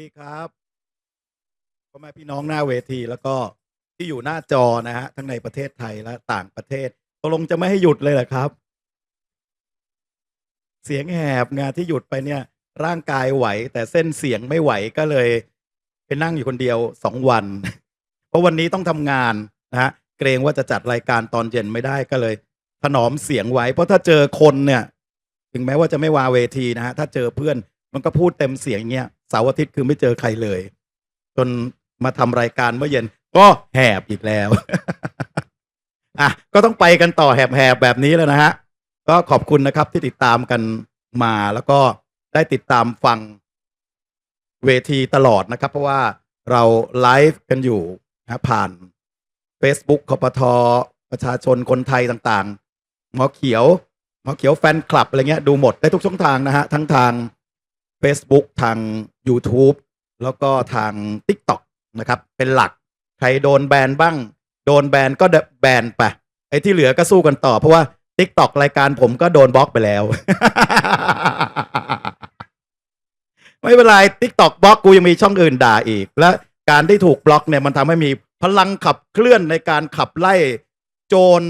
ดีครับพ่อแม่พี่น้องหน้าเวที แล้วก็ที่อยู่หน้าจอนะฮะทั้งในประเทศไทยและต่างประเทศตกลงจะไม่ให้หยุดเลยเหรอครับ เสียงแหบงานที่หยุดไปเนี่ย ร่างกายไหว แต่เส้นเสียงไม่ไหวก็เลยไปนั่งอยู่คนเดียวสองวัน เพราะวันนี้ต้องทำงานนะฮะเกรงว่าจะจัดรายการตอนเย็นไม่ได้ก็เลย ถนอมเสียงไว้ เพราะถ้าเจอคนเนี่ย ถึงแม้ว่าจะไม่วาเวทีนะฮะถ้าเจอเพื่อนมันก็พูดเต็มเสียงเงี้ย เสาร์อาทิตย์คือไม่เจอใครเลย จนมาทำรายการเมื่อเย็นก็แหบอีกแล้วอะก็ต้องไปกันต่อแหบๆแบบนี้แล้วนะฮะก็ขอบคุณนะครับที่ติดตามกันมาแล้วก็ได้ติดตามฟังเวทีตลอดนะครับ เพราะว่าเราไลฟ์กันอยู่นะผ่าน Facebook คปทอประชาชนคนไทยต่างๆหมอเขียวหมอเขียวแฟนคลับอะไรเงี้ยดูหมดได้ทุกช่องทางนะฮะทั้งทาง Facebook ทาง YouTube แล้วก็ทาง TikTok นะครับ เป็นหลัก ใครโดนแบนบ้าง โดนแบนก็แบนไปไอ้ที่เหลือก็สู้กันต่อ เพราะว่า TikTok รายการผมก็โดนบล็อกไปแล้ว ไม่เป็นไร TikTok บล็อกกูยังมีช่องอื่นด่าอีก และการที่ถูกบล็อกเนี่ยมันทำให้มีพลังขับเคลื่อนในการขับไล่ โจร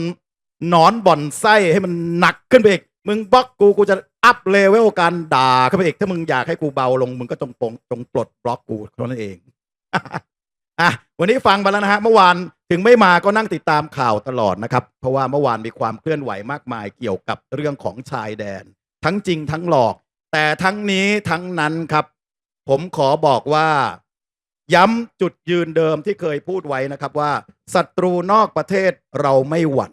นอนบ่อนไส้ให้มันหนักขึ้นไปอีก มึงบล็อกกูกูจะอัพเลเวลการด่าขึ้นไปอีกถ้ามึงอยากให้กูเบาลง มึงก็จงปงจงปลดบล็อกกูเท่านั้นเองอะวันนี้ฟังไปแล้วนะฮะเมื่อวานถึงไม่มาก็นั่งติดตามข่าวตลอดนะครับ เพราะว่าเมื่อวานมีความเคลื่อนไหวมากมายเกี่ยวกับเรื่องของชายแดน ทั้งจริงทั้งหลอก แต่ทั้งนี้ทั้งนั้นครับ ผมขอบอกว่า ย้ำจุดยืนเดิมที่เคยพูดไว้นะครับว่าศัตรูนอกประเทศเราไม่หวั่น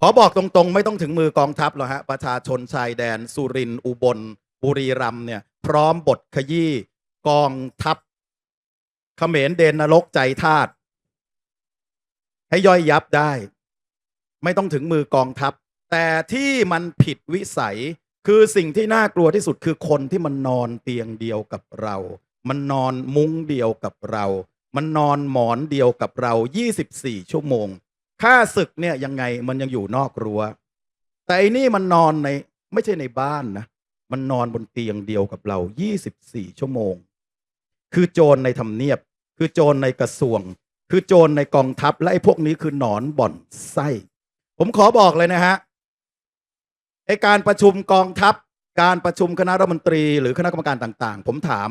ขอบอกตรงๆ ไม่ต้องถึงมือกองทัพหรอกฮะ ประชาชนชายแดน สุรินทร์อุบล บุรีรัมย์เนี่ย พร้อมบทขยี้กองทัพเขมรเดนนรกใจทาตให้ย่อยยับได้ ไม่ต้องถึงมือกองทัพ แต่ที่มันผิดวิสัยคือสิ่งที่น่ากลัวที่สุดคือคนที่มันนอนเตียงเดียวกับเรา มันนอนมุ้งเดียวกับเรา มันนอนหมอนเดียวกับเรา 24 ชั่วโมง ค่าศึกเนี่ยยังไงมันยังอยู่นอกรัว้ว แต่อันนี่มันนอนในไม่ใช่ในบ้านนะ มันนอนบนเตียงเดียวกับเรา 24 ชั่วโมง คือโจรในทำเนียบ คือโจรในกระทรวง คือโจรในกองทัพ และไอ้พวกนี้คือหนอนบ่อนไส้ ผมขอบอกเลยนะฮะไอการประชุมกองทัพ การประชุมคณะรัฐมนตรีหรือคณะกรรมการต่าง ๆ ผมถาม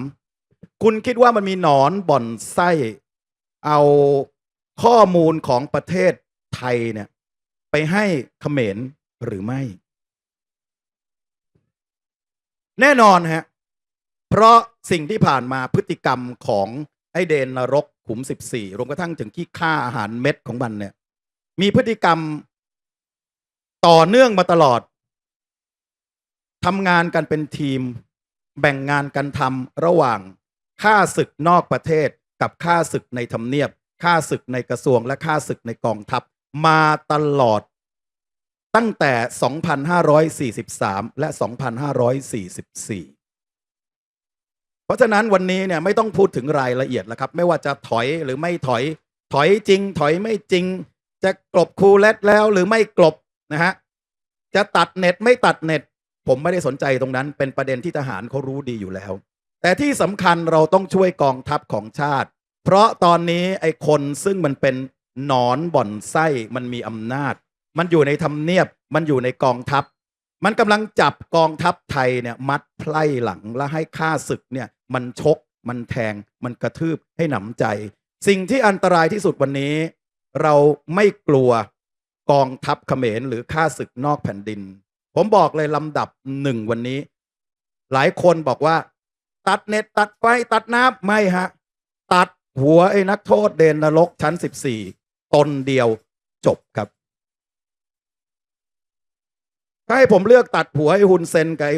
คุณคิดว่ามันมีหนอนบ่อนไส้ เอาข้อมูลของประเทศ ไทยเนี่ยไปให้เขมรหรือไม่ แน่นอนฮะเพราะสิ่งที่ผ่านมาพฤติกรรมของไอเดนนรกขุมสิบสี่รวมกระทั่งถึงที่ฆ่าอาหารเม็ดของมันเนี่ย มีพฤติกรรมต่อเนื่องมาตลอดทำงานกันเป็นทีม แบ่งงานกันทำระหว่างฆ่าศึกนอกประเทศกับฆ่าศึกในทำเนียบฆ่าศึกในกระทรวงและฆ่าศึกในกองทัพ มาตลอดตั้งแต่ 2,543 และ 2,544 เพราะฉะนั้นวันนี้เนี่ยไม่ต้องพูดถึงรายละเอียดแล้วครับ ไม่ว่าจะถอยหรือไม่ถอย ถอยจริง ถอยไม่จริง จะกลบคูเลตแล้วหรือไม่กลบนะฮะ จะตัดเน็ตไม่ตัดเน็ต ผมไม่ได้สนใจตรงนั้น เป็นประเด็นที่ทหารเขารู้ดีอยู่แล้ว แต่ที่สำคัญเราต้องช่วยกองทัพของชาติ เพราะตอนนี้ไอ้คนซึ่งมันเป็น หนอนบ่อนไส้มันมีอำนาจ มันอยู่ในทำเนียบ มันอยู่ในกองทัพ มันกำลังจับกองทัพไทยเนี่ยมัดไพล่หลังและให้ฆ่าศึกเนี่ยมันชก มันแทง มันกระทืบให้หนำใจ สิ่งที่อันตรายที่สุดวันนี้ เราไม่กลัวกองทัพเขมรหรือฆ่าศึกนอกแผ่นดิน ผมบอกเลยลำดับหนึ่งวันนี้ หลายคนบอกว่า ตัดเน็ตตัดไฟตัดน้ำไม่ฮะ ตัดหัวไอ้นักโทษเดนนรกชั้นสิบสี่ ตนเดียวจบครับ ถ้าให้ผมเลือกตัดหัวไอ้ฮุนเซนกับ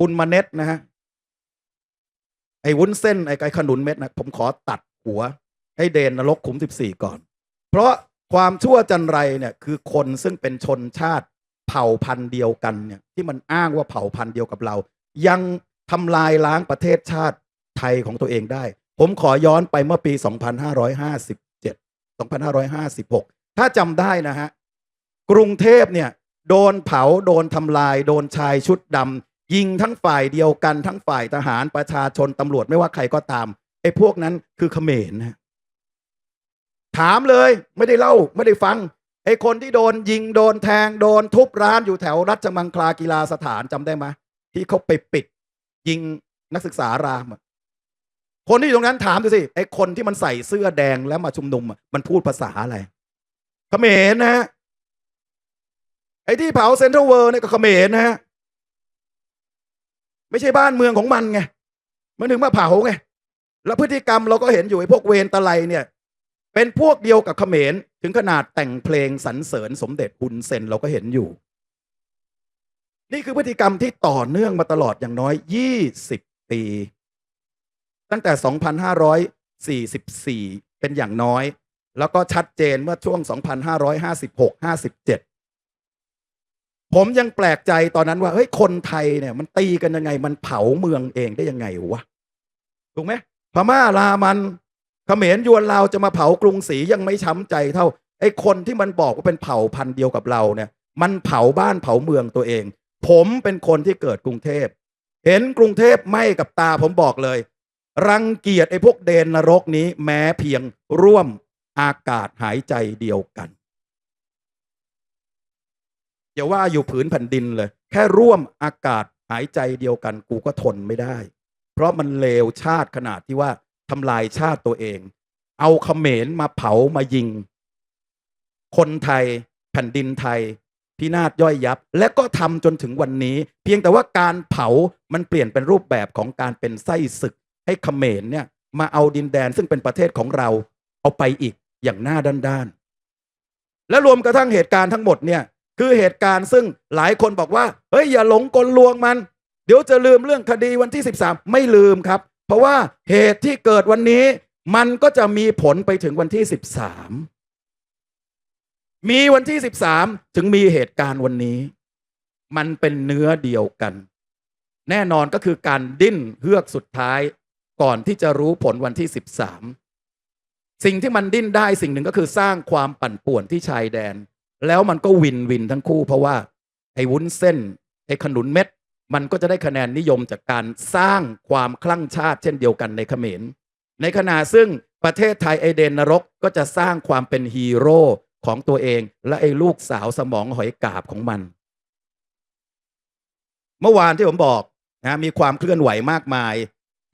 ฮุนมาเน็ตนะฮะไอ้วุ้นเส้นไอ้ไอ้ขนุนเม็ดนะผมขอตัดหัว ให้เดนนรกขุมสิบสี่ก่อน เพราะความชั่วจันไรเนี่ยคือคนซึ่งเป็นชนชาติเผ่าพันธุ์เดียวกันเนี่ยที่มันอ้างว่าเผ่าพันธุ์เดียวกับเรา ยังทำลายล้างประเทศชาติไทยของตัวเองได้ ผมขอย้อนไปเมื่อปี 2557 2556 ถ้าจำได้นะฮะ กรุงเทพเนี่ย โดนเผา โดนทำลาย โดนชายชุดดำยิงทั้งฝ่ายเดียวกัน ทั้งฝ่ายทหารประชาชนตำรวจไม่ว่าใครก็ตามไอ้พวกนั้นคือเขมรนะถามเลยไม่ได้เล่าไม่ได้ฟังไอ้คนที่โดนยิงโดนแทง โดนทุบร้านอยู่แถวรัชมังคลากีฬาสถานจำได้ไหมที่เขาไปปิด ยิงนักศึกษาราม คนที่อยู่ตรงนั้นถามดูสิไอ้คนที่มันใส่เสื้อแดงแล้วมาชุมนุมมันพูดภาษาอะไรเขมรนะฮะไอ้ที่เผาเซ็นทรัลเวิร์เนี่ยก็เขมรนะฮะไม่ใช่บ้านเมืองของมันไงมันถึงมาเผาไงแล้วพฤติกรรมเราก็เห็นอยู่ไอ้พวกเวรตะไลเนี่ย เป็นพวกเดียวกับเขมรถึงขนาดแต่งเพลงสรรเสริญสมเด็จฮุนเซนเราก็เห็นอยู่ นี่คือพฤติกรรมที่ต่อเนื่องมาตลอดอย่างน้อย 20 ปี ตั้งแต่ 2544 เป็นอย่างน้อย แล้วก็ชัดเจนเมื่อช่วง 2556-57 ผมยังแปลกใจตอนนั้นว่าเฮ้ยคนไทยเนี่ยมันตีกันยังไง มันเผาเมืองเองได้ยังไงวะถูกไหมพม่าลามันเขมรยวนลาวจะมาเผากรุงศรียังไม่ช้ำใจเท่าไอ้คนที่มันบอกว่าเป็นเผ่าพันธุ์เดียวกับเราเนี่ยมันเผาบ้านเผาเมืองตัวเอง ผมเป็นคนที่เกิดกรุงเทพ เห็นกรุงเทพไหม้กับตาผมบอกเลย รังเกียจไอ้พวกเดนนรกนี้แม้เพียงร่วมอากาศหายใจเดียวกันอย่าว่าอยู่ผืนแผ่นดินเลย แค่ร่วมอากาศหายใจเดียวกันกูก็ทนไม่ได้ เพราะมันเลวชาติขนาดที่ว่าทำลายชาติตัวเอง เอาเขมรมาเผามายิง คนไทยแผ่นดินไทยพินาศย่อยยับ และก็ทำจนถึงวันนี้ เพียงแต่ว่าการเผามันเปลี่ยนเป็นรูปแบบของการเป็นไส้ศึก ให้เขมรเนี่ยมาเอาดินแดนซึ่งเป็นประเทศของเราเอาไปอีกอย่างหน้าด้านๆ และรวมกระทั่งเหตุการณ์ทั้งหมดเนี่ยคือเหตุการณ์ซึ่งหลายคนบอกว่าเฮ้ยอย่าหลงกลลวงมัน เดี๋ยวจะลืมเรื่องคดีวันที่ 13 ไม่ลืมครับ เพราะว่าเหตุที่เกิดวันนี้ มันก็จะมีผลไปถึงวันที่ 13 มีวันที่ 13 ถึงมีเหตุการณ์วันนี้ มันเป็นเนื้อเดียวกัน แน่นอนก็คือการดิ้นเฮือกสุดท้าย ก่อนที่จะรู้ผลวันที่ 13 สิ่งที่มันดิ้นได้สิ่งหนึ่งก็คือสร้างความปั่นป่วนที่ชายแดน แล้วมันก็วินวินทั้งคู่ เพราะว่าไอ้วุ้นเส้นไอ้ขนุนเม็ด มันก็จะได้คะแนนนิยมจากการสร้างความคลั่งชาติเช่นเดียวกันในเขมร ในขณะซึ่งประเทศไทยไอเดนนรกก็จะสร้างความเป็นฮีโร่ของตัวเอง และไอ้ลูกสาวสมองหอยกาบของมัน เมื่อวานที่ผมบอกนะมีความเคลื่อนไหวมากมาย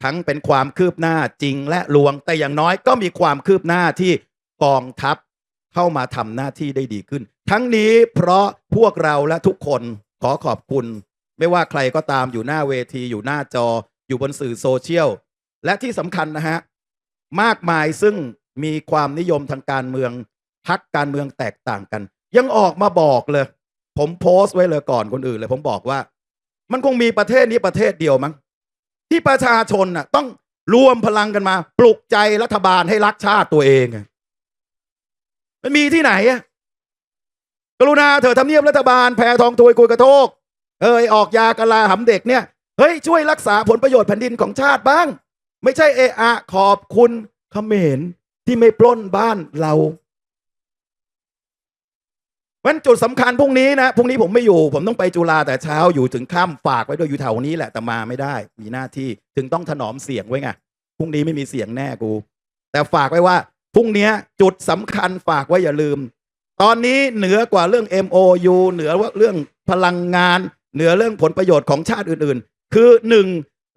ทั้งเป็นความคืบหน้าจริงและลวง แต่อย่างน้อยก็มีความคืบหน้าที่กองทัพเข้ามาทำหน้าที่ได้ดีขึ้น ทั้งนี้เพราะพวกเราและทุกคนขอขอบคุณ ไม่ว่าใครก็ตามอยู่หน้าเวทีอยู่หน้าจอ อยู่บนสื่อโซเชียล และที่สำคัญนะฮะ มากมายซึ่งมีความนิยมทางการเมืองพักการเมืองแตกต่างกัน ยังออกมาบอกเลย ผมโพสต์ไว้เลยก่อนคนอื่นเลย ผมบอกว่า มันคงมีประเทศนี้ประเทศเดียวมั้ง ที่ประชาชนน่ะต้องรวมพลังกันมา ปลุกใจรัฐบาลให้รักชาติตัวเองมันมีที่ไหนอะกรุณาเถอะทำเนียบรัฐบาลแพรทองทวยกุยกระโทก เอ้ยออกยากะลาหำเด็กเนี่ยเฮ้ยช่วยรักษาผลประโยชน์แผ่นดินของชาติบ้าง ไม่ใช่เอะอะขอบคุณเขมรที่ไม่ปล้นบ้านเรา มันจุดสำคัญพรุ่งนี้นะพรุ่งนี้ผมไม่อยู่ ผมต้องไปจุฬาแต่เช้าอยู่ถึงค่ำฝากไว้ด้วยอยู่แถวนี้แหละแต่มาไม่ได้ มีหน้าที่ถึงต้องถนอมเสียงไว้ไงพรุ่งนี้ไม่มีเสียงแน่กู แต่ฝากไว้ว่าพรุ่งนี้จุดสำคัญฝากไว้อย่าลืม ตอนนี้เหนือกว่าเรื่อง MOU เหนือว่าเรื่องพลังงาน เหนือเรื่องผลประโยชน์ของชาติอื่นๆ คือหนึ่ง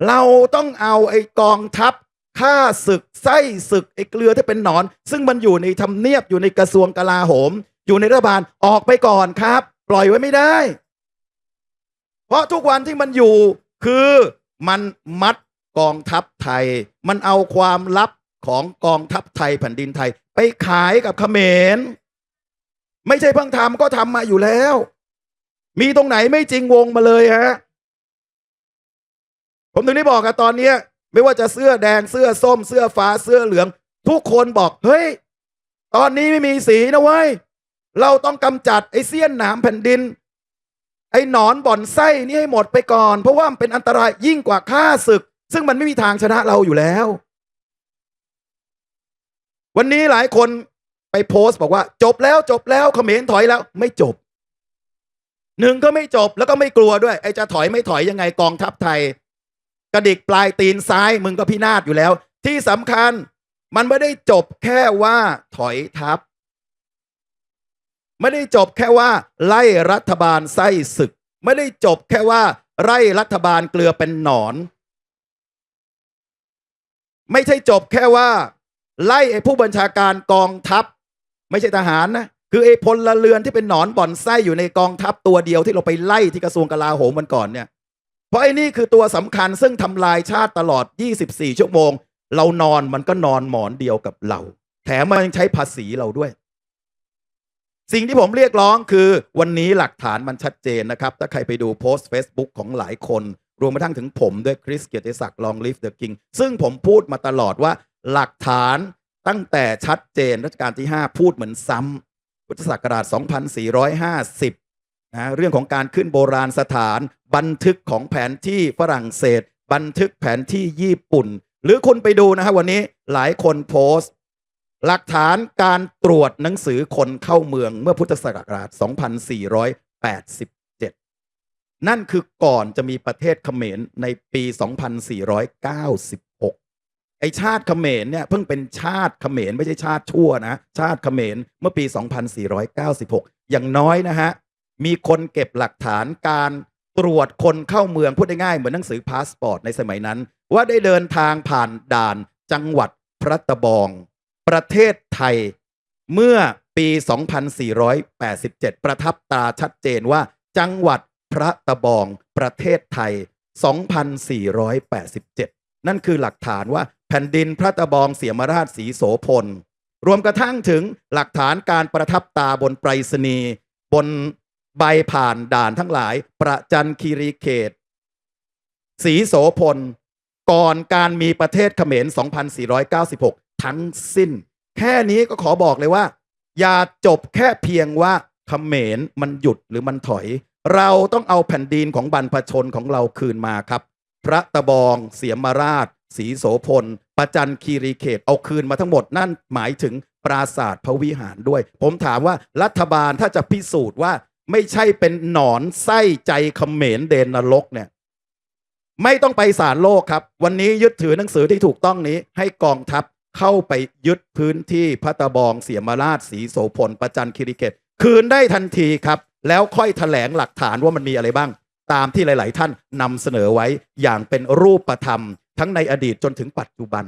เราต้องเอาไอ้กองทัพฆ่าศึกไส้ศึกไอ้เกลือที่เป็นหนอน ซึ่งมันอยู่ในทำเนียบอยู่ในกระทรวงกลาโหม อยู่ในรัฐบาลออกไปก่อนครับ ปล่อยไว้ไม่ได้ เพราะทุกวันที่มันอยู่คือมันมัดกองทัพไทย มันเอาความลับของกองทัพไทยแผ่นดินไทย ไปขายกับเขมร ไม่ใช่เพิ่งทำก็ทำมาอยู่แล้ว มีตรงไหนไม่จริงวงมาเลยฮะผมถึงได้บอกอะตอนนี้ไม่ว่าจะเสื้อแดงเสื้อส้มเสื้อฟ้าเสื้อเหลือง ทุกคนบอก เฮ้ย ตอนนี้ไม่มีสีนะเว้ย เราต้องกำจัดไอ้เสี้ยนหนามแผ่นดิน ไอ้หนอนบ่อนไส้นี่ให้หมดไปก่อน เพราะว่ามันเป็นอันตรายยิ่งกว่าฆ่าศึก ซึ่งมันไม่มีทางชนะเราอยู่แล้ว วันนี้หลายคนไปโพสต์บอกว่า จบแล้วจบแล้วเขมรถอยแล้ว ไม่จบหนึ่งก็ไม่จบแล้วก็ไม่กลัวด้วย ไอ้จะถอยไม่ถอยยังไงกองทัพไทย กระดิกปลายตีนซ้ายมึงก็พินาศอยู่แล้ว ที่สำคัญมันไม่ได้จบแค่ว่าถอยทัพ ไม่ได้จบแค่ว่า ไล่รัฐบาลไส้ศึก ไม่ได้จบแค่ว่า ไล่รัฐบาลเกลือเป็นหนอน ไม่ใช่จบแค่ว่า ไล่ไอ้ผู้บัญชาการกองทัพ ไม่ใช่ทหารนะคือไอ้พลเรือนที่เป็นหนอนบ่อนไส้อยู่ในกองทัพตัวเดียวที่เราไปไล่ที่กระทรวงกลาโหมมันก่อนเนี่ย เพราะไอ้นี่คือตัวสำคัญซึ่งทำลายชาติตลอด 24 ชั่วโมง เรานอนมันก็นอนหมอนเดียวกับเรา แถมมันยังใช้ภาษีเราด้วย สิ่งที่ผมเรียกร้องคือวันนี้หลักฐานมันชัดเจนนะครับ ถ้าใครไปดูโพสต์ Facebook ของหลายคน รวมไปทั้งถึงผมด้วยคริสเกียรติศักดิ์ลองลิฟเดอะคิงซึ่งผมพูดมาตลอดว่าหลักฐานตั้งแต่ชัดเจนรัชกาลที่ 5 พูดเหมือนซ้ำพุทธศักราช 2450นะเรื่องของการขึ้นโบราณสถาน บันทึกของแผนที่ฝรั่งเศส บันทึกแผนที่ญี่ปุ่น หรือคุณไปดูนะฮะวันนี้หลายคนโพสต์ หลักฐานการตรวจหนังสือคนเข้าเมืองเมื่อพุทธศักราช 2487 นั่นคือก่อนจะมีประเทศเขมรในปี 2496 ไอชาติเขมรเนี่ยเพิ่งเป็นชาติเขมรไม่ใช่ชาติชั่วนะ ชาติเขมรเมื่อปี 2496 อย่างน้อยนะฮะ มีคนเก็บหลักฐานการตรวจคนเข้าเมืองพูดง่ายๆเหมือนหนังสือพาสปอร์ตในสมัยนั้น ว่าได้เดินทางผ่านด่านจังหวัดพระตะบอง ประเทศไทยเมื่อปี 2487 ประทับตราชัดเจนว่าจังหวัดพระตะบองประเทศไทย 2487 นั่นคือหลักฐานว่าแผ่นดินพระตะบองเสียมราชสีโสพล รวมกระทั่งถึงหลักฐานการประทับตาบนไปรษณีย์บนใบผ่านด่านทั้งหลาย ประจันคีรีเขต สีโสพล ก่อนการมีประเทศเขมร 2496 ทั้งสิ้น แค่นี้ก็ขอบอกเลยว่า อย่าจบแค่เพียงว่าเขมรมันหยุดหรือมันถอย เราต้องเอาแผ่นดินของบรรพชนของเราคืนมาครับ พระตะบอง เสียมราชสีโสพลประจันคีรีเขตเอาคืนมาทั้งหมดนั่นหมายถึงปราสาทพระวิหารด้วย ผมถามว่ารัฐบาลถ้าจะพิสูจน์ว่าไม่ใช่เป็นหนอนไส้ใจเขมรเดนนรกเนี่ยไม่ต้องไปศาลโลกครับ วันนี้ยึดถือหนังสือที่ถูกต้องนี้ให้กองทัพ เข้าไปยึดพื้นที่พระตะบองเสียมราชสีโสพลประจันคีรีเขตคืนได้ทันทีครับ แล้วค่อยถแถลงหลักฐานว่ามันมีอะไรบ้าง ตามที่หลาย ๆ ท่านนำเสนอไว้อย่างเป็นรูปธรรม ทั้งในอดีตจนถึงปัจจุบัน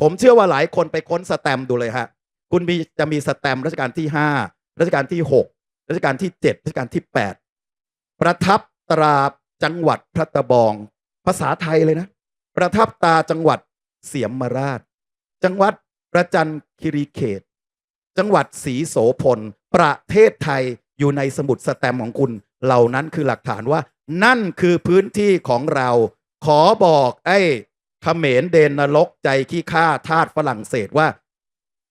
ผมเชื่อว่าหลายคนไปค้นสแตมดูเลยฮะคุณมีจะมีสแตมรัชกาลที่ 5 รัชกาลที่ 6 รัชกาลที่ 7 รัชกาลที่ 8 ประทับตราจังหวัดพระตะบอง ภาษาไทยเลยนะ ประทับตาจังหวัดเสียมราช จังหวัดประจันคีรีเขต จังหวัดศรีโสพล ประเทศไทยอยู่ในสมุดสแตมของคุณ เหล่านั้นคือหลักฐานว่า นั่นคือพื้นที่ของเรา ขอบอกไอ้เขมรเดนนรกใจขี้ข้าทาสฝรั่งเศสว่า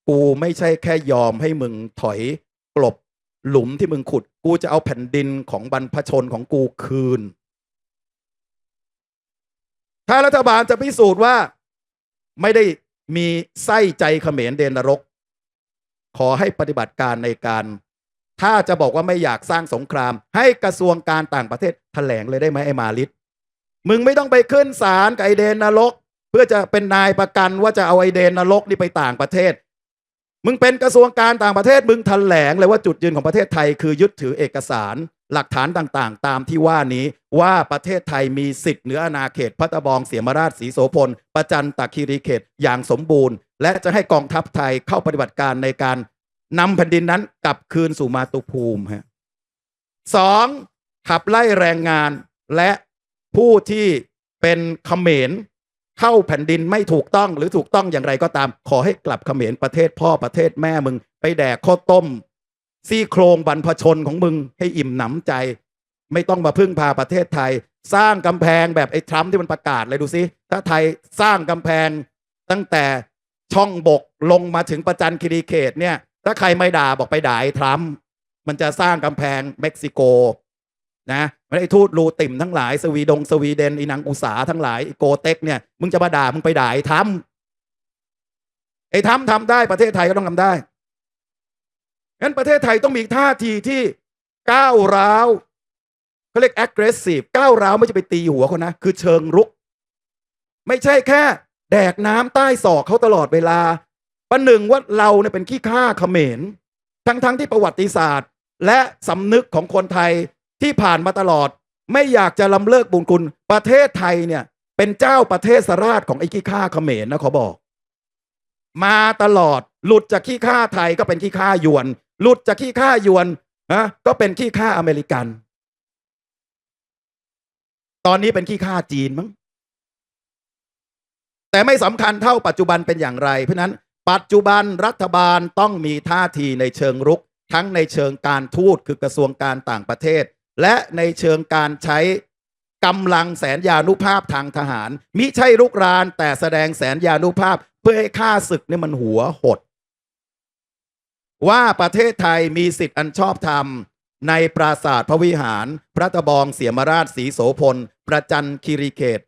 กูไม่ใช่แค่ยอมให้มึงถอยกลบหลุมที่มึงขุด กูจะเอาแผ่นดินของบรรพชนของกูคืน ถ้ารัฐบาลจะพิสูจน์ว่า ไม่ได้ มีไส้ใจเขมรเดนนรก ขอให้ปฏิบัติการในการ ถ้าจะบอกว่าไม่อยากสร้างสงคราม ให้กระทรวงการต่างประเทศแถลงเลยได้ไหมไอ้มาลิดมึงไม่ต้องไปขึ้นศาลกับไอเดนนรก เพื่อจะเป็นนายประกันว่าจะเอาไอเดนนรกนี่ไปต่างประเทศ มึงเป็นกระทรวงการต่างประเทศ มึงแถลงเลยว่าจุดยืนของประเทศไทยคือยึดถือเอกสาร หลักฐานต่างๆ ตามที่ว่านี้ว่าประเทศไทยมีสิทธิ์เหนืออาณาเขตพัตะบองเสียมราชสีโสพล ประจันตคีรีเขตอย่างสมบูรณ์ และจะให้กองทัพไทยเข้าปฏิบัติการในการนำแผ่นดินนั้นกลับคืนสู่มาตุภูมิฮะสองขับไล่แรงงานและผู้ที่เป็นเขมรเข้าแผ่นดินไม่ถูกต้องหรือถูกต้องอย่างไรก็ตาม ขอให้กลับเขมรประเทศพ่อประเทศแม่มึง ไปแดกข้าวต้ม ซี่โครงบรรพชนของมึงให้อิ่มหนำใจ ไม่ต้องมาพึ่งพาประเทศไทย สร้างกำแพงแบบไอ้ทรัมป์ที่มันประกาศเลยดูซิถ้าไทยสร้างกำแพงตั้งแต่ช่องบกลงมาถึงประจันคีรีเขตเนี่ย ถ้าใครไม่ด่าบอกไปด่าไอ้ทรัมป์มันจะสร้างกำแพงเม็กซิโกนะไม่ได้ทูตรูติ่มทั้งหลายสวีดงสวีเดนอีนังอุสาทั้งหลายโกเต็กเนี่ยมึงจะมาด่ามึงไปด่าไอ้ทำไอ้ทำทำได้ประเทศไทยก็ต้องทำได้ งั้นประเทศไทยต้องมีท่าทีที่ก้าวร้าวเขาเรียก aggressive ก้าวร้าวไม่จะไปตีหัวเขานะ คือเชิงรุก ไม่ใช่แค่ แดกน้ำใต้ศอกเขาตลอดเวลาประหนึ่งว่าเราเนี่ยเป็นขี้ข้าเขมร ทั้งๆทที่ประวัติศาสตร์ และสำนึกของคนไทยที่ผ่านมาตลอด ไม่อยากจะลำเลิกบุญคุณ ประเทศไทยเนี่ย เป็นเจ้าประเทศสราชของไอ้ขี้ข้าเขมรนะขอบอก มาตลอดหลุดจากขี้ข้าไทยก็เป็นขี้ข้ายวน หลุดจากขี้ข้ายวนนะก็เป็นขี้ข้าอเมริกัน ตอนนี้เป็นขี้ข้าจีนมั้งแต่ไม่สำคัญเท่าปัจจุบันเป็นอย่างไร เพราะนั้น ปัจจุบันรัฐบาลต้องมีท่าทีในเชิงรุก ทั้งในเชิงการทูตคือกระทรวงการต่างประเทศ และในเชิงการใช้กำลังแสนยานุภาพทางทหาร มิใช่รุกรานแต่แสดงแสนยานุภาพเพื่อให้ข้าศึกนี่มันหัวหด ว่าประเทศไทยมีสิทธิอันชอบธรรม ในปราสาทพระวิหาร พระตะบองเสียมราชสีโสพล ประจันคีรีเขต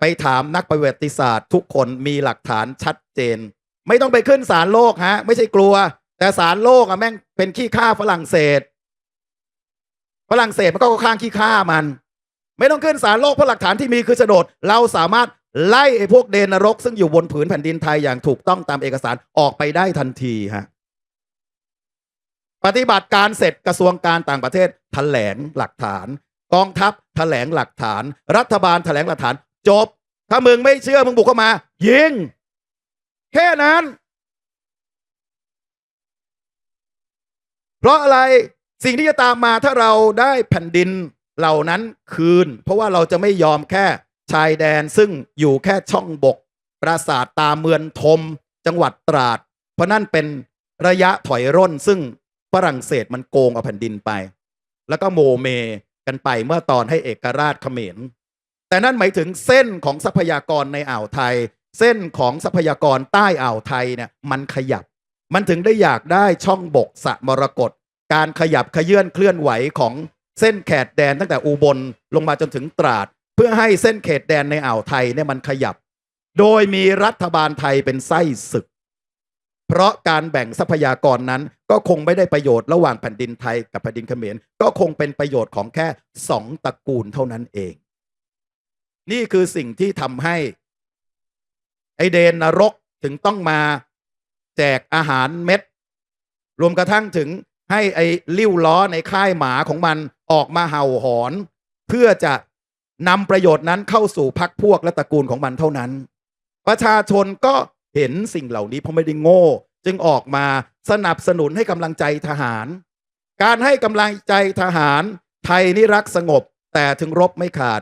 ไปถามนักประวัติศาสตร์ทุกคนมีหลักฐานชัดเจน ไม่ต้องไปขึ้นศาลโลกฮะ ไม่ใช่กลัว แต่ศาลโลกอะแม่งเป็นขี้ข้าฝรั่งเศส ฝรั่งเศสมันก็ข้างขี้ข้ามัน ไม่ต้องขึ้นศาลโลกเพราะหลักฐานที่มีคือโฉนดเราสามารถไล่ไอ้พวกเดนนรก ซึ่งอยู่บนผืนแผ่นดินไทยอย่างถูกต้องตามเอกสารออกไปได้ทันทีฮะ ปฏิบัติการเสร็จกระทรวงการต่างประเทศแถลงหลักฐาน กองทัพแถลงหลักฐาน รัฐบาลแถลงหลักฐาน จบ ถ้ามึงไม่เชื่อมึงบุกเข้ามา ยิง แค่นั้น เพราะอะไรสิ่งที่จะตามมาถ้าเราได้แผ่นดินเหล่านั้นคืน เพราะว่าเราจะไม่ยอมแค่ชายแดนซึ่งอยู่แค่ช่องบก ปราสาทตาเมือนทม จังหวัดตราด เพราะนั่นเป็นระยะถอยร่นซึ่ง ฝรั่งเศสมันโกงเอาแผ่นดินไป แล้วก็โมเมกันไปเมื่อตอนให้เอกราชเขมร แต่นั่นหมายถึงเส้นของทรัพยากรในอ่าวไทย เส้นของทรัพยากรใต้อ่าวไทยเนี่ยมันขยับ มันถึงได้อยากได้ช่องบกสะมรกตการขยับขยื่นเคลื่อนไหวของเส้นแขดแดนตั้งแต่อุบลลงมาจนถึงตราด เพื่อให้เส้นเขตแดนในอ่าวไทยเนี่ยมันขยับ โดยมีรัฐบาลไทยเป็นไส้ศึก เพราะการแบ่งทรัพยากรนั้น ก็คงไม่ได้ประโยชน์ระหว่างแผ่นดินไทยกับแผ่นดินเขมรก็คงเป็นประโยชน์ของแค่สองตระกูลเท่านั้นเอง นี่คือสิ่งที่ทำให้ ไอเดนนรกถึงต้องมาแจกอาหารเม็ด รวมกระทั่งถึงให้ไอลิ้วล้อในค่ายหมาของมันออกมาเห่าหอน เพื่อจะนำประโยชน์นั้นเข้าสู่พักพวกและตระกูลของมันเท่านั้น ประชาชนก็ เห็นสิ่งเหล่านี้เพราะไม่ได้โง่ จึงออกมาสนับสนุนให้กำลังใจทหาร การให้กำลังใจทหาร ไทยนี่รักสงบ แต่ถึงรบไม่ขาด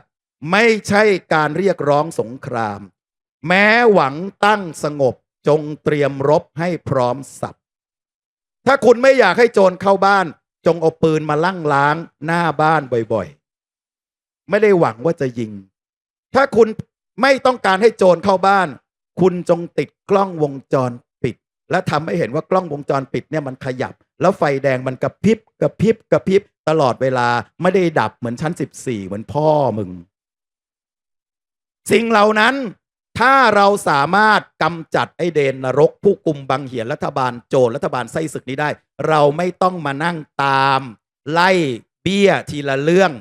ไม่ใช่การเรียกร้องสงคราม แม้หวังตั้งสงบจงเตรียมรบให้พร้อมสับ ถ้าคุณไม่อยากให้โจรเข้าบ้าน จงเอาปืนมาลั่งล้างหน้าบ้านบ่อยๆ ไม่ได้หวังว่าจะยิง ถ้าคุณไม่ต้องการให้โจรเข้าบ้าน คุณจงติดกล้องวงจรปิด และทำให้เห็นว่ากล้องวงจรปิดเนี่ยมันขยับ แล้วไฟแดงมันกระพริบกระพริบกระพริบตลอดเวลาไม่ได้ดับเหมือนชั้นสิบสี่เหมือนพ่อมึง สิ่งเหล่านั้นถ้าเราสามารถกำจัดไอเดนนรก ผู้กุมบังเหียนรัฐบาลโจรรัฐบาลไส้ศึกนี้ได้ เราไม่ต้องมานั่งตาม ไล่เบี้ยทีละเรื่อง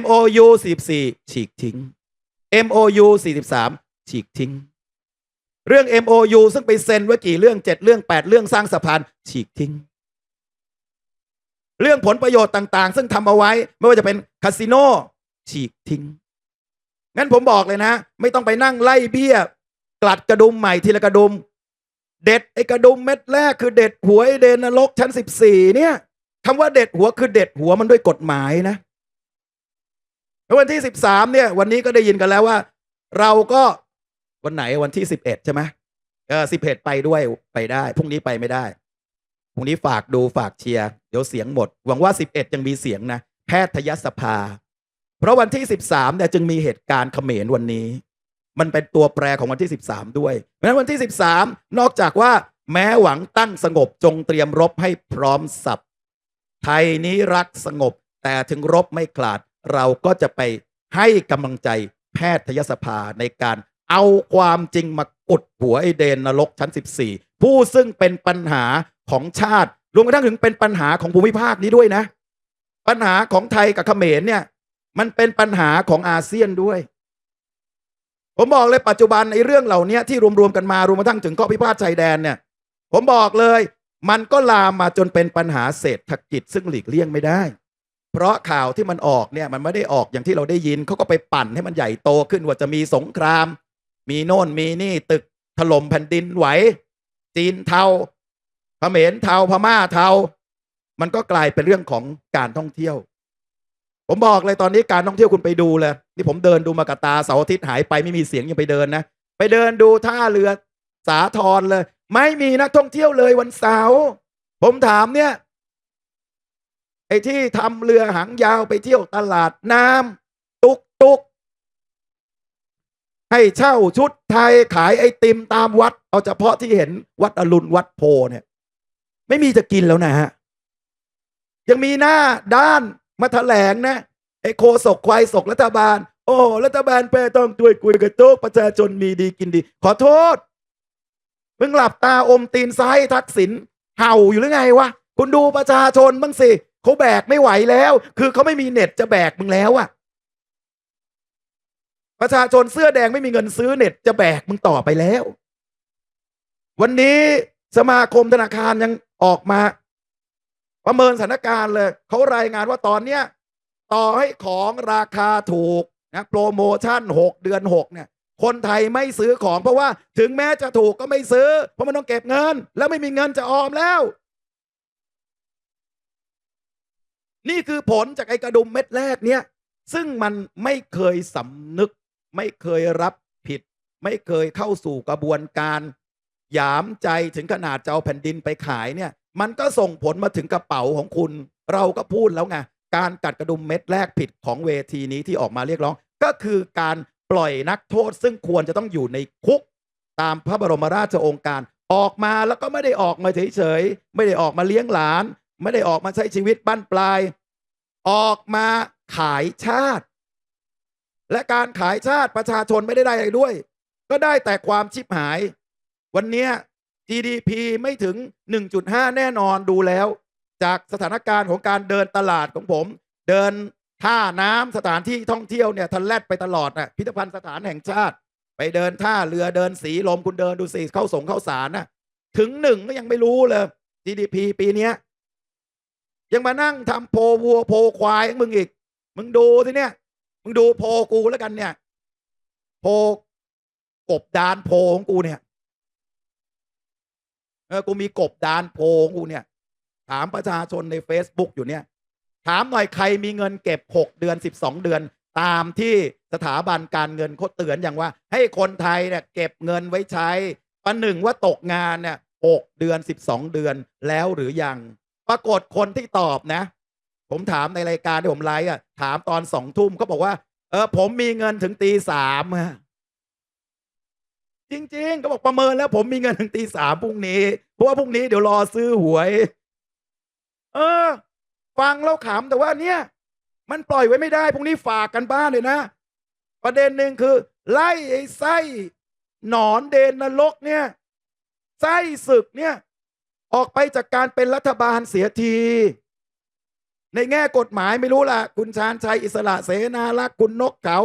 MOU 14ฉีกทิ้ง MOU 43 ฉีกทิ้ง เรื่อง MOU ซึ่งไปเซ็นไว้กี่เรื่อง7เรื่อง8เรื่องสร้างสะพานฉีกทิ้ง เรื่องผลประโยชน์ต่าง ๆ ซึ่งทำเอาไว้ ไม่ว่าจะเป็นคาสิโนฉีกทิ้ง งั้นผมบอกเลยนะ ไม่ต้องไปนั่งไล่เบี้ย กลัดกระดุมใหม่ทีละกระดุม เด็ดไอ้กระดุมเม็ดแรกคือเด็ดหัวไอเดนนรกชั้นสิบสี่เนี่ยคำว่าเด็ดหัวคือเด็ดหัวมันด้วยกฎหมายนะแล้ววันที่สิบสามเนี่ย วันนี้ก็ได้ยินกันแล้วว่า เราก็ วันไหนวันที่สิบเอ็ดใช่ไหมเออสิบเอ็ดไปด้วยไปได้พรุ่งนี้ไปไม่ได้พรุ่งนี้ฝากดูฝากเชียร์เดี๋ยวเสียงหมด หวังว่าสิบเอ็ดยังมีเสียงนะแพทยสภา เพราะวันที่13เนี่ยจึงมีเหตุการณ์เขมรวันนี้ มันเป็นตัวแปรของวันที่13ด้วยเพราะฉะนั้นวันที่13นอกจากว่าแม้หวังตั้งสงบจงเตรียมรบให้พร้อมสับไทยนี้รักสงบ แต่ถึงรบไม่ขลาด เราก็จะไปให้กำลังใจแพทยสภาในการ เอาความจริงมากดหัวไอเดนนรกชั้น 14 ผู้ซึ่งเป็นปัญหาของชาติรวมกระทั่งถึงเป็นปัญหาของภูมิภาคนี้ด้วยนะ ปัญหาของไทยกับเขมรเนี่ย มันเป็นปัญหาของอาเซียนด้วย ผมบอกเลยปัจจุบันในเรื่องเหล่านี้ที่รวมๆกันมารวมกระทั่งถึงข้อพิพาทชายแดนเนี่ย ผมบอกเลย มันก็ลามมาจนเป็นปัญหาเศรษฐกิจซึ่งหลีกเลี่ยงไม่ได้เพราะข่าวที่มันออกเนี่ยมันไม่ได้ออกอย่างที่เราได้ยินเขาก็ไปปั่นให้มันใหญ่โตขึ้นว่าจะมีสงคราม มีโน่นมีนี่ตึกถล่มแผ่นดินไหว จีนเทาเขมรเทาพม่าเทา มันก็กลายเป็นเรื่องของการท่องเที่ยว ผมบอกเลยตอนนี้การท่องเที่ยวคุณไปดูเลยที่ผมเดินดูมากบตาเสาร์อาทิตย์หายไปไม่มีเสียงยังไปเดินนะ ไปเดินดูท่าเรือสาทรเลย ไม่มีนักท่องเที่ยวเลยวันเสาร์ผมถามเนี่ยไอ้ที่ทำเรือหางยาวไปเที่ยวตลาดน้ำตุกตุก ให้เช่าชุดไทยขายไอติมตามวัด เอาเฉพาะที่เห็นวัดอรุณวัดโพเนี่ย ไม่มีจะกินแล้วนะฮะ ยังมีหน้าด้านมาแถลงนะไอโคศกควายศกรัฐบาล โอ้รัฐบาลแปต้องช่วยคุยกับโจ๊กประชาชนมีดีกินดี ขอโทษเพิ่งหลับตาอมตีนซ้ายทักษิณเห่าอยู่หรือไงวะคุณดูประชาชนบ้างสิเขาแบกไม่ไหวแล้ว คือเขาไม่มีเน็ตจะแบกมึงแล้วอะ ประชาชนเสื้อแดงไม่มีเงินซื้อเน็ตจะแบกมึงต่อไปแล้ว วันนี้สมาคมธนาคารยังออกมา ประเมินสถานการณ์เลยเขารายงานว่าตอนเนี้ยต่อให้ของราคาถูกนะโปรโมชั่น 6 เดือน 6 เนี่ย คนไทยไม่ซื้อของเพราะว่าถึงแม้จะถูกก็ไม่ซื้อ เพราะมันต้องเก็บเงิน แล้วไม่มีเงินจะออมแล้ว นี่คือผลจากไอ้กระดุมเม็ดแรกเนี่ย ซึ่งมันไม่เคยสำนึก ไม่เคยรับผิด ไม่เคยเข้าสู่กระบวนการ หยามใจถึงขนาดจะเอาแผ่นดินไปขายเนี่ย มันก็ส่งผลมาถึงกระเป๋าของคุณ เราก็พูดแล้วไงการกัดกระดุมเม็ดแรกผิดของเวทีนี้ที่ออกมาเรียกร้อง ก็คือการปล่อยนักโทษ ซึ่งควรจะต้องอยู่ในคุก ตามพระบรมราชโองการออกมาแล้วก็ไม่ได้ออกมาเฉยๆไม่ได้ออกมาเลี้ยงหลาน ไม่ได้ออกมาใช้ชีวิตบั้นปลาย ออกมาขายชาติ และการขายชาติประชาชนไม่ได้ได้อะไรด้วย ก็ได้แต่ความชิบหาย วันนี้ GDP ไม่ถึง 1.5 แน่นอนดูแล้ว จากสถานการณ์ของการเดินตลาดของผม เดินท่าน้ำสถานที่ท่องเที่ยวเนี่ยทันแลดไปตลอดน่ะพิพิธภัณฑ์สถานแห่งชาติ ไปเดินท่าเรือเดินสีลมคุณเดินดูสิเข้าสงเข้าสารน่ะถึงหนึ่งก็ยังไม่รู้เลย GDP ปีเนี้ยยังมานั่งทำโพวัวโพควายมึงอีก มึงดูสิเนี่ย มึงดูโพกูแล้วกันเนี่ย โพกบดานโพของกูเนี่ย เออกูมีกบดานโพของกูเนี่ย ถามประชาชนใน Facebook อยู่เนี่ย ถามหน่อยใครมีเงินเก็บ6เดือน12เดือน ตามที่สถาบันการเงินเขาเตือนอย่างว่า ให้คนไทยเนี่ยเก็บเงินไว้ใช้ประหนึ่งว่าตกงานเนี่ย6เดือน12เดือนแล้วหรือยัง ปรากฏคนที่ตอบนะ ผมถามในรายการที่ผมไลฟ์อะถามตอนสองทุ่มเขาบอกว่า เออผมมีเงินถึงตีสามฮะจริงๆ ก็บอกประเมินแล้ว ผมมีเงินถึงตีสามพรุ่งนี้ เพราะว่าพรุ่งนี้เดี๋ยวรอซื้อหวย เออ ฟังแล้วขำแต่ว่าเนี่ย มันปล่อยไว้ไม่ได้พรุ่งนี้ฝากกันบ้านเลยนะ ประเด็นหนึ่งคือ ไล่ไอ้ไส้หนอนเดนนรกเนี่ยไส้ศึกเนี่ย ออกไปจากการเป็นรัฐบาลเสียที ในแง่กฎหมายไม่รู้ล่ะ คุณชาญชัยอิสระเสนาลักษณ์คุณนกเขา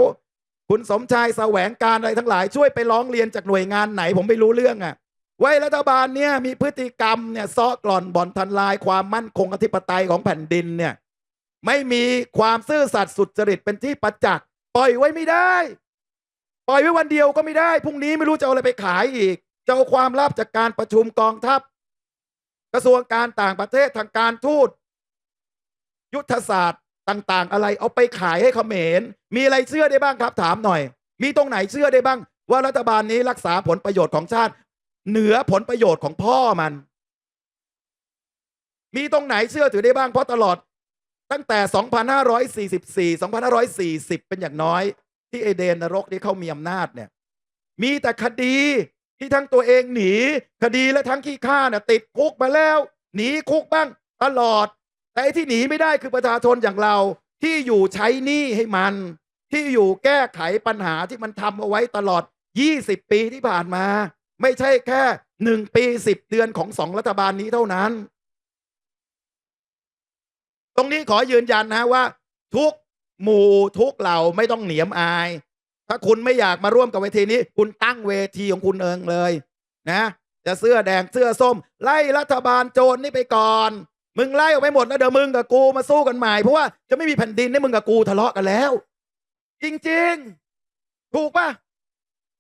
คุณสมชายแสวงการอะไรทั้งหลายช่วยไปร้องเรียนจากหน่วยงานไหนผมไม่รู้เรื่องอะ่ะไว้รัฐบาลเนี่ยมีพฤติกรรมเนี่ยซ้อกล่อนบ่อนทันลายความมั่นคงอธิปไตยของแผ่นดินเนี่ย ไม่มีความซื่อสัตย์สุจริตเป็นที่ประจักษ์ปล่อยไว้ไม่ได้ ปล่อยไว้วันเดียวก็ไม่ได้พรุ่งนี้ไม่รู้จะเอาอะไรไปขายอีกจะเอาความลับจากการประชุมกองทัพ กระทรวงการต่างประเทศทางการทูต ยุทธศาสตร์ต่างๆ อะไรเอาไปขายให้เขมร มีอะไรเชื่อได้บ้างครับถามหน่อย มีตรงไหนเชื่อได้บ้าง ว่ารัฐบาลนี้รักษาผลประโยชน์ของชาติ เหนือผลประโยชน์ของพ่อมัน มีตรงไหนเชื่อถือได้บ้างเพราะตลอด ตั้งแต่ 2544 2540 เป็นอย่างน้อย ที่เอเดนนรกนี่เขามีอำนาจเนี่ย มีแต่คดีที่ทั้งตัวเองหนี คดีและทั้งขี้ข้าเนี่ยติดคุกมาแล้ว หนีคุกบ้าง ตลอด แต่ที่หนีไม่ได้คือประชาชนอย่างเราที่อยู่ใช้หนี้ให้มัน ที่อยู่แก้ไขปัญหาที่มันทำเอาไว้ตลอด 20 ปีที่ผ่านมา ไม่ใช่แค่หนึ่งปีสิบเดือนของสองรัฐบาลนี้เท่านั้น ตรงนี้ขอยืนยันนะว่า ทุกหมู่ทุกเหล่าไม่ต้องเหนียมอาย ถ้าคุณไม่อยากมาร่วมกับเวทีนี้ คุณตั้งเวทีของคุณเองเลย นะ จะเสื้อแดงเสื้อส้ม ไล่รัฐบาลโจรนี่ไปก่อน มึงไล่ออกไปหมดแล้วเดี๋ยวมึงกับกูมาสู้กันใหม่เพราะว่าจะไม่มีแผ่นดินให้มึงกับกูทะเลาะกันแล้ว จริงๆ ถูกปะ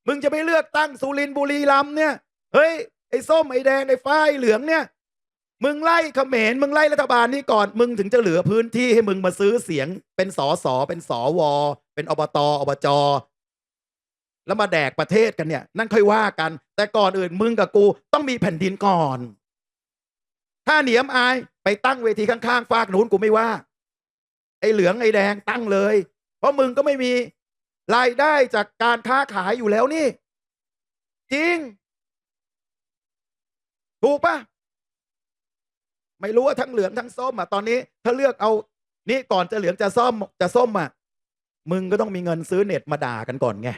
มึงจะไปเลือกตั้งสุรินทร์บุรีรัมเนี่ย เฮ้ยไอ้ส้มไอ้แดงไอ้ฝ้ายเหลืองเนี่ย มึงไล่เขมรมึงไล่รัฐบาลนี้ก่อน มึงถึงจะเหลือพื้นที่ให้มึงมาซื้อเสียง เป็นสอสอเป็นสอวอเป็นอบตอบจแล้วมาแดกประเทศกันเนี่ย นั่นค่อยว่ากัน แต่ก่อนอื่นมึงกับกูต้องมีแผ่นดินก่อน ถ้าเหนียมอาย ไปตั้งเวทีข้างๆฝากนู้นกูไม่ว่า ไอ้เหลืองไอ้แดงตั้งเลย เพราะมึงก็ไม่มีรายได้จากการค้าขายอยู่แล้วนี่ จริง ถูกปะไม่รู้ว่าทั้งเหลืองทั้งส้มอะตอนนี้ ถ้าเลือกเอา นี่ก่อนจะเหลืองจะส้มจะส้มอะมึงก็ต้องมีเงินซื้อเน็ตมาด่ากันก่อนไง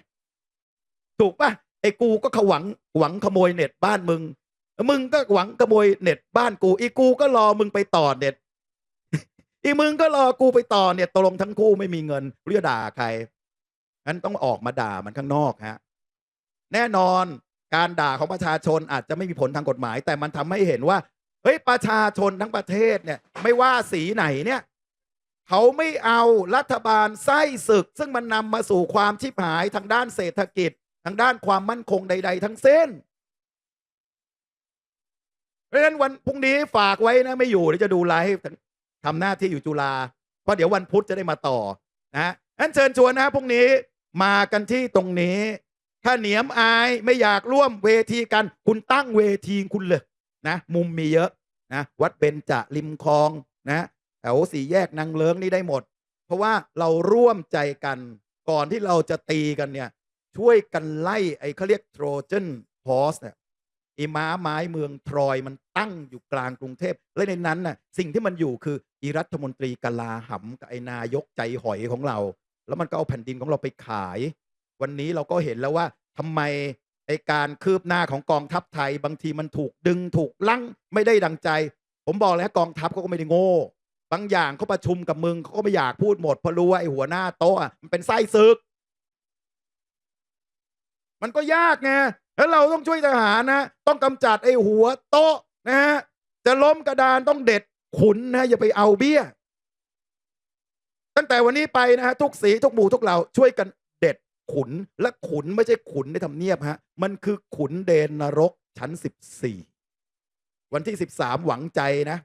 ถูกปะไอ้กูก็ขวังหวังขโมยเน็ตบ้านมึง มึงก็หวังขโมยเน็ตบ้านกู อีกูก็รอมึงไปต่อเน็ต อีมึงก็รอกูไปต่อเน็ตตกลงทั้งคู่ไม่มีเงินเรียกด่าใครงั้นต้องออกมาด่ามันข้างนอกฮะ แน่นอนการด่าของประชาชนอาจจะไม่มีผลทางกฎหมาย แต่มันทำให้เห็นว่าเฮ้ยประชาชนทั้งประเทศเนี่ย ไม่ว่าสีไหนเนี่ยเขาไม่เอารัฐบาลไส้ศึก ซึ่งมันนำมาสู่ความชิบหายทางด้านเศรษฐกิจ ทางด้านความมั่นคงใด ๆ ทั้งสิ้น เพราะฉะนั้นวันพรุ่งนี้ฝากไว้นะไม่อยู่เดี๋ยวจะดูไลฟ์ทำหน้าที่อยู่จุฬาเพราะเดี๋ยววันพุธจะได้มาต่อนะนั้นเชิญชวนนะพรุ่งนี้มากันที่ตรงนี้ ถ้าเหนียมอายไม่อยากร่วมเวทีกัน คุณตั้งเวทีคุณเลยนะ มุมมีเยอะนะวัดเบญจริมคลองนะแถวสี่แยกนางเลิงนี่ได้หมด เพราะว่าเราร่วมใจกันก่อนที่เราจะตีกันเนี่ยช่วยกันไล่ไอ้เขาเรียกโทรเจนพอสเนี่ย ไอ้ม้าไม้เมืองทรอยมันตั้งอยู่กลางกรุงเทพ และในนั้นน่ะสิ่งที่มันอยู่คืออีรัฐมนตรีกลาหำกับไอ้นายกใจหอยของเรา แล้วมันก็เอาแผ่นดินของเราไปขาย วันนี้เราก็เห็นแล้วว่าทำไมไอการคืบหน้าของกองทัพไทย บางทีมันถูกดึงถูกลังไม่ได้ดังใจ ผมบอกแล้วกองทัพเขาก็ไม่ได้โง่ บางอย่างเขาประชุมกับมึงเขาก็ไม่อยากพูดหมดเพราะรู้ว่าไอหัวหน้าโต๊ะอะมันเป็นไส้ศึกมันก็ยากไง แล้วเราต้องช่วยทหารนะ ต้องกำจัดไอ้หัวโต๊ะนะฮะจะล้มกระดานต้องเด็ดขุนนะอย่าไปเอาเบี้ย ตั้งแต่วันนี้ไปนะฮะทุกสีทุกหมู่ทุกเหล่าช่วยกันเด็ดขุนและขุนไม่ใช่ขุนในทำเนียบฮะ มันคือขุนเดนนรกชั้นสิบสี่วันที่สิบสามหวังใจนะ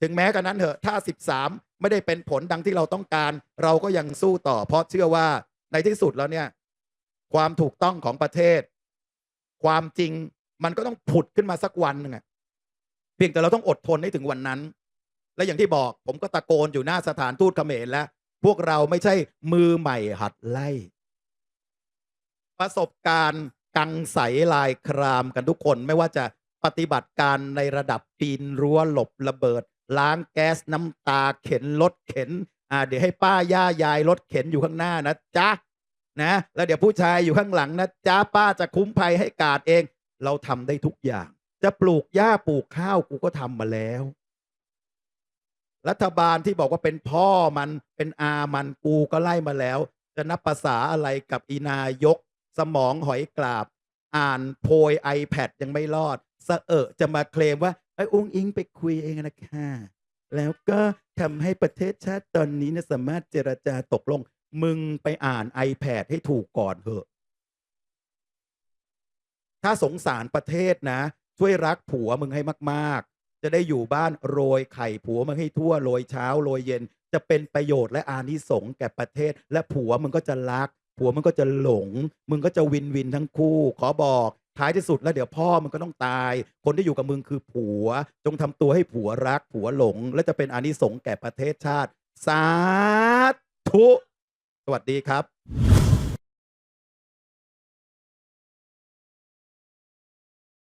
ถึงแม้กันนั้นเถอะ ถ้าสิบสามไม่ได้เป็นผลดังที่เราต้องการ เราก็ยังสู้ต่อ เพราะเชื่อว่าในที่สุดแล้วเนี่ย ความถูกต้องของประเทศ ความจริงมันก็ต้องผุดขึ้นมาสักวันหนึ่งอะเพียงแต่เราต้องอดทนให้ถึงวันนั้น และอย่างที่บอกผมก็ตะโกนอยู่หน้าสถานทูตเขมรแล้ว พวกเราไม่ใช่มือใหม่หัดไล่ ประสบการณ์กังใสลายครามกันทุกคนไม่ว่าจะปฏิบัติการในระดับปีนรั้วหลบระเบิด ล้างแก๊สน้ำตาเข็นรถเข็น อ่า เดี๋ยวให้ป้าย่ายายรถเข็นอยู่ข้างหน้านะจ๊ะ นะ แล้วเดี๋ยวผู้ชายอยู่ข้างหลังนะจ๊ะป้าจะคุ้มภัยให้กาดเอง เราทำได้ทุกอย่าง จะปลูกหญ้าปลูกข้าวกูก็ทำมาแล้ว รัฐบาลที่บอกว่าเป็นพ่อมันเป็นอามันกูก็ไล่มาแล้ว จะนับภาษาอะไรกับอีนายก สมองหอยกราบ อ่านโพย iPad ยังไม่รอดสะเอะจะมาเคลมว่าไอ้องอิงไปคุยเองนะคะแล้วก็ทำให้ประเทศชาติตอนนี้นะสามารถเจรจาตกลง มึงไปอ่าน iPad ให้ถูกก่อนเถอะ ถ้าสงสารประเทศนะ ช่วยรักผัวมึงให้มาก ๆ จะได้อยู่บ้านโรยไข่ผัวมึงให้ทั่วโรยเช้าโรยเย็น จะเป็นประโยชน์และอานิสงส์แก่ประเทศ และผัวมึงก็จะรัก ผัวมึงก็จะหลง มึงก็จะวินวินทั้งคู่ ขอบอกท้ายที่สุดแล้วเดี๋ยวพ่อมึงก็ต้องตาย คนที่อยู่กับมึงคือผัว จงทำตัวให้ผัวรัก ผัวหลง และจะเป็นอานิสงส์แก่ประเทศชาติ สาธุ สวัสดีครับ